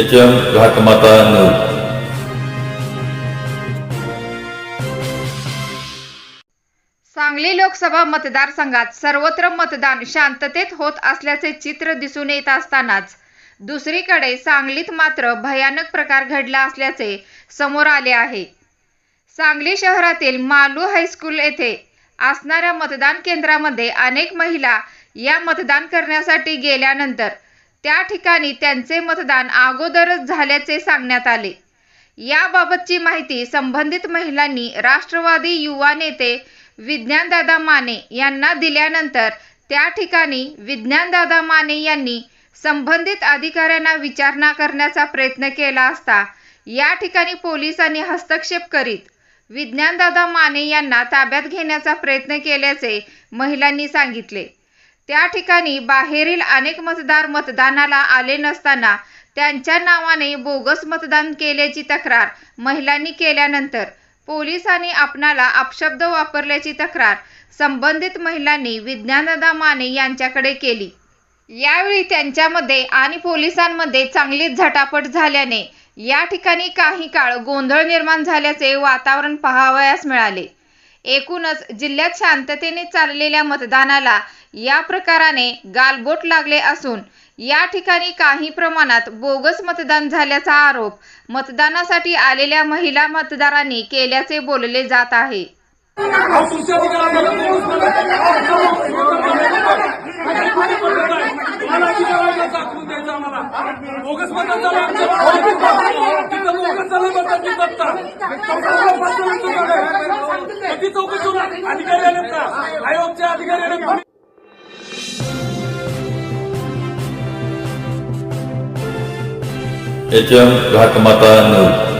H M Ghatmata news Sangli Lok Sabha मतदारसंघात सर्वत्र मतदान शांततेत होत असल्याचे चित्र दिसून येत असतानाच दुसरीकडे सांगलीत मात्र भयानक प्रकार घडला असल्याचे समोर आले आहे. सांगली शहरातील मालू हायस्कूल येथे असणाऱ्या मतदान केंद्रामध्ये अनेक महिला या मतदान करण्यासाठी गेल्यानंतर त्या ठिकाणी त्यांचे मतदान अगोदरच झाल्याचे सांगण्यात आले. याबाबतची माहिती संबंधित महिलांनी राष्ट्रवादी युवा नेते विज्ञानदादा माने यांना दिल्यानंतर त्या ठिकाणी विज्ञानदादा माने यांनी संबंधित अधिकाऱ्यांना विचारणा करण्याचा प्रयत्न केला असता या ठिकाणी पोलिसांनी हस्तक्षेप करीत विज्ञानदादा माने यांना ताब्यात घेण्याचा प्रयत्न केल्याचे महिलांनी सांगितले. त्या ठिकाणी बाहेरील अनेक मतदार मतदानाला आले नसताना त्यांच्या नावाने बोगस मतदान केल्याची तक्रार महिलांनी केल्यानंतर पोलिसांनी आपणाला अपशब्द वापरल्याची तक्रार संबंधित महिलांनी विज्ञानदा माने यांच्याकडे केली. यावेळी त्यांच्यामध्ये आणि पोलिसांमध्ये चांगलीच झटापट झाल्याने या ठिकाणी काही काळ गोंधळ निर्माण झाल्याचे वातावरण पाहावयास मिळाले. एकूणच जिल्ह्यात शांततेने चाललेल्या मतदानाला या प्रकाराने गालबोट लागले असून या ठिकाणी काही प्रमाणात बोगस मतदान झाल्याचा आरोप मतदानासाठी आलेल्या महिला मतदारांनी केल्याचे बोलले जात आहे. बोगस अधिकार आहे का दाखवून द्यायचा आम्हाला बोगस मतदान झालं आमच्या तिथं बोगस झालं मतदान मी करता ती चौकशी होणार अधिकारी आलेत का आयोगचे अधिकारी आलेत का? H M Ghatmata news